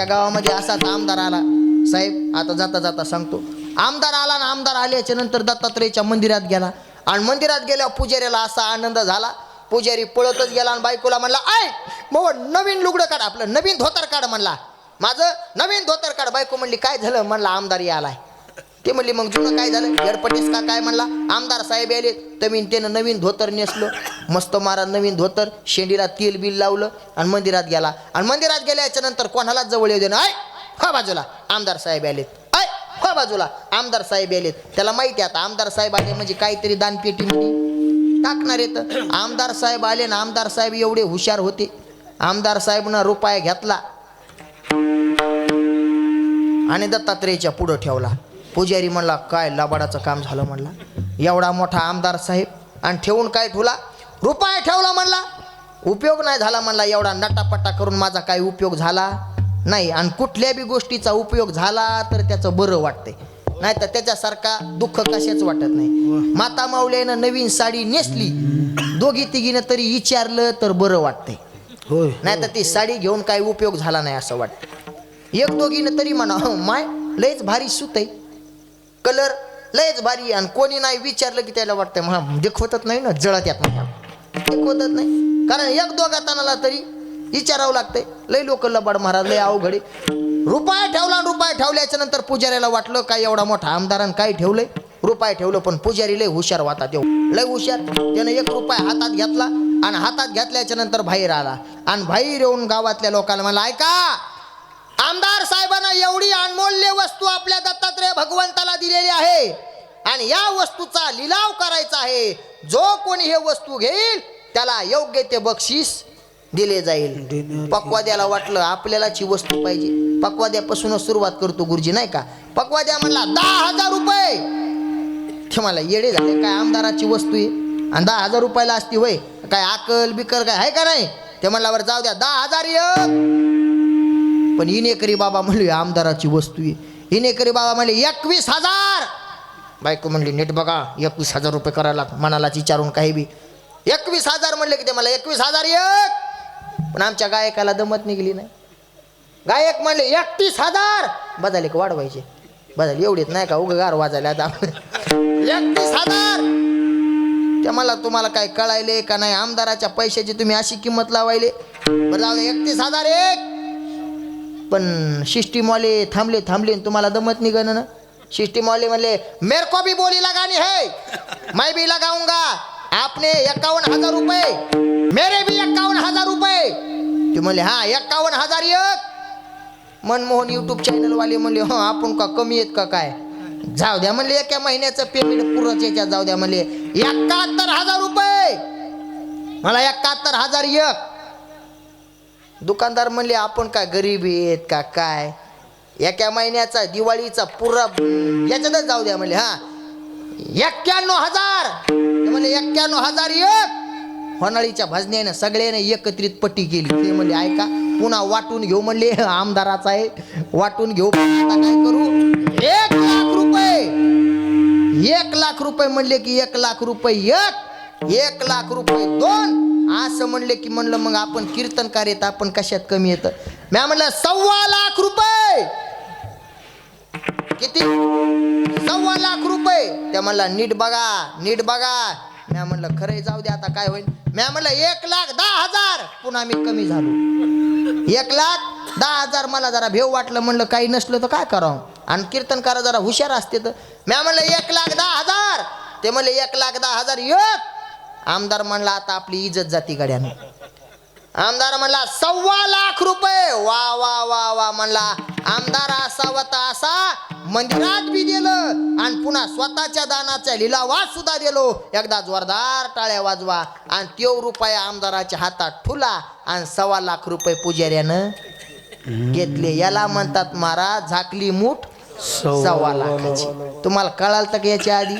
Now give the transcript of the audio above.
त्या गावामध्ये असाच आमदार आला. साहेब आता जाता जाता सांगतो. आमदार आला ना आमदार आल्याच्यानंतर दत्तात्रेयच्या मंदिरात गेला. आणि मंदिरात गेल्यावर पुजाऱ्याला असा आनंद झाला. पुजारी पळतच गेला आणि बायकोला म्हणला आय मग नवीन लुगडं काढ आपलं नवीन धोतर काढ म्हणला. माझं नवीन धोतर काढ. बायको म्हणली काय झालं? म्हणला आमदार आलाय. ते म्हणली मग जुनं काय झालं? गडपटीस का काय? म्हणला आमदार साहेब आले तमीन त्यानं नवीन धोतर नेसलो. मस्त मारा नवीन धोतर शेंडीला तेल बिल लावलं आणि मंदिरात गेला. आणि मंदिरात गेल्याच्यानंतर कोणालाच जवळ येऊ दे ना आय हा बाजूला आमदार साहेब आलेत. आय हा बाजूला आमदार साहेब आलेत. त्याला माहिती आहे आता आमदार साहेब आले म्हणजे काहीतरी दानपेटी टाकणार येत आमदार साहेब आले ना आमदार साहेब एवढे हुशार होते. आमदार साहेबनं रुपया घेतला. आणि दत्तात्रेयच्या पुढं ठेवला. पुजारी म्हणला काय लबाडाचं काम झालं म्हणला? एवढा मोठा आमदार साहेब आणि ठेवून काय ठेवला? रुपया ठेवला म्हणला. उपयोग नाही झाला म्हणला एवढा नटापट्टा करून माझा काही उपयोग झाला नाही. आणि कुठल्या बी गोष्टीचा उपयोग झाला तर त्याचं बरं वाटतंय. नाही तर त्याच्यासारखा दुःख कशाच वाटत नाही. माता माऊल्यानं नवीन साडी नेसली. दोघी तिघीनं तरी विचारलं तर बरं वाटतंय. होय नाही तर ती साडी घेऊन काही उपयोग झाला नाही असं वाटतं. एक दोघीनं तरी म्हणा "हो, माय लयच भारी सूत आहे. कलर लयच भारी आणि कोणी नाही विचारलं की त्याला वाटतं म्हणा देखवतच नाही ना जळत येत नाही देखवतच नाही. कारण एक दोघा तणाला तरी विचारावं लागतंय. लय लोक लबाड महाराज लय अवघडे रुपाय ठेवला आणि ठेवल्याच्या नंतर पुजाऱ्याला वाटलं काय एवढा मोठा आमदारान काय ठेवलंय? रुपाय ठेवलं पण पुजारी लय हुशार होता देऊ लय हुशार. त्यानं एक रुपया हातात घेतला आणि हातात घेतल्याच्या नंतर बाहेर आला. आणि बाहेर येऊन गावातल्या लोकांना मला ऐका आमदार साहेबांना एवढी अनमोल्य वस्तू आपल्या दत्तात्रय भगवंताला दिलेली आहे. आणि या वस्तूचा लिलाव करायचा आहे. जो कोणी हे वस्तू घेईल त्याला योग्य ते बक्षीस दिले जाईल. पक्वाद्याला वाटलं आपल्यालाची वस्तू पाहिजे. पक्वाद्यापासूनच सुरुवात करतो गुरुजी नाही का? पक्वाद्या म्हणला दहा हजार रुपये. ते मला येडे झाले. काय आमदाराची वस्तू आहे? आणि दहा हजार रुपयाला असती होय. काय आकल बिकल काय आहे का नाही? ते म्हणला बरं जाऊ द्या दहा हजार एक. पण इनेकरी बाबा म्हणले आमदाराची वस्तू आहे. इनेकरी बाबा म्हणले एकवीस हजार. बायको म्हणली नीट बघा एकवीस हजार रुपये करायला मनालाच विचारून काही बी एकवीस हजार म्हणले की ते मला एकवीस हजार एक. पण आमच्या गायकाला दमत निघली नाही. गायक म्हणले एकतीस हजार. बदल एक वाढवायचे बदल एवढेच नाही का? उगगार वाजायला आता एकतीस हजार. ते मला तुम्हाला काय कळायले का नाही? आमदाराच्या पैशाची तुम्ही अशी किंमत लावायले. बरं जाऊ एकतीस हजार एक. पण शिष्टीमॉले थांबले थांबले आणि तुम्हाला दमत निघन ना. शिष्टीमॉले म्हणले मेरे को भी बोली लगानी है. मैं भी लगाऊंगा. आपने एकावन्न हजार रुपये। मेरे भी इक्यावन हजार रुपये। ते म्हणले हा एकावन्न हजार एक. मनमोहन युट्यूब चॅनल वाले म्हणले हो आपण का कमी आहेत का काय? जाऊ द्या म्हणले एका महिन्याचं पेमेंट पुरच याच्यात जाऊ द्या म्हणले एकाहत्तर हजार रुपये. मला एकाहत्तर हजार एक. दुकानदार म्हणले आपण काय गरीब आहेत का काय? एका महिन्याचा दिवाळीचा पुरा याच्यातच जाऊ द्या म्हणले हा एक्क्याण्णव हजार. ते म्हणले एक्क्याण्णव हजार एक होनाळीच्या भजन्यानं सगळ्याने एकत्रित पट्टी केली. ते म्हणले ऐका पुन्हा वाटून घेऊ. म्हणले आमदाराचा आहे वाटून घेऊ. आता काय करू? एक लाख रुपये. एक लाख रुपये म्हणले की एक लाख रुपये एक एक लाख रुपये दोन. असं म्हणले की म्हणलं मग आपण कीर्तनकार येत आपण कशात कमी येतं म्या म्हणलं सव्वा लाख रुपये. किती? सव्वा लाख रुपये. त्या म्हणला नीट बघा नीट बघा. म्या म्हणलं खरंही जाऊ दे आता काय होईल. म्या म्हणलं एक लाख दहा हजार. पुन्हा मी कमी झालो. एक लाख दहा हजार मला जरा भेव वाटलं म्हणलं काही नसलं तर काय करावं? आणि कीर्तनकार जरा हुशार असते तर. म्या म्हणलं एक लाख दहा हजार. ते म्हणले एक लाख दहा हजार एक. आमदार म्हणला आता आपली इज्जत जाती गड्यानं. आमदार म्हणला सव्वा लाख रुपये. वा वा वा वा म्हणला. आमदार असा होता असा मंदिरात बी दिलं आणि पुन्हा स्वतःच्या दानाच्या लिलावात सुद्धा दिलो एकदा जोरदार टाळ्या वाजवा आणि त्यो रुपया आमदाराच्या हातात ठुला आणि सव्वा लाख रुपये पुजाऱ्यानं घेतले. याला म्हणतात महाराज झाकली मूठ सव्वा लाखाची. तुम्हाला कळाल तर याच्या आधी?